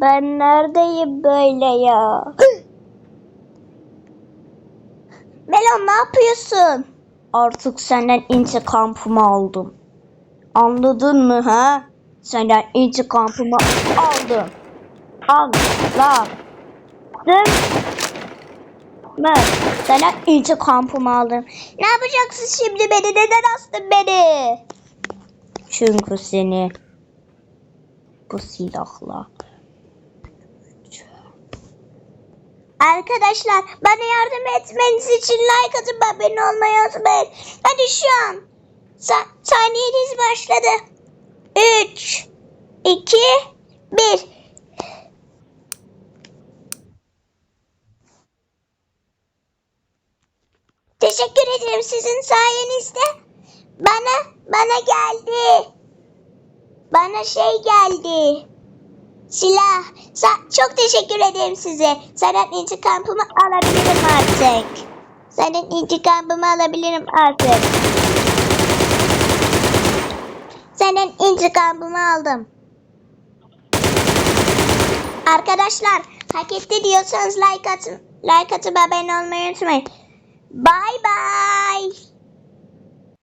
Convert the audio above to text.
Ben neredeyim böyle ya? Melon ne yapıyorsun? Artık senden intikamımı aldım. Anladın mı ha? Senden intikamımı aldım. Anladım. mı? Senden intikamımı aldım. Ne yapacaksın şimdi beni? Neden astın beni? Çünkü seni bu silahla Arkadaşlar bana yardım etmeniz için like atıp abone olmayı unutmayın. Hadi şu an sa- saniyeniz başladı. 3 2 1 Teşekkür ederim sizin sayenizde. Bana bana geldi. Bana şey geldi. Silah. Sa- çok teşekkür ederim size. Senden intikamımı alabilirim artık. Senden intikamımı alabilirim artık. Senden intikamımı aldım. Arkadaşlar hak etti diyorsanız like atın. Like atıp abone olmayı unutmayın. Bye bye.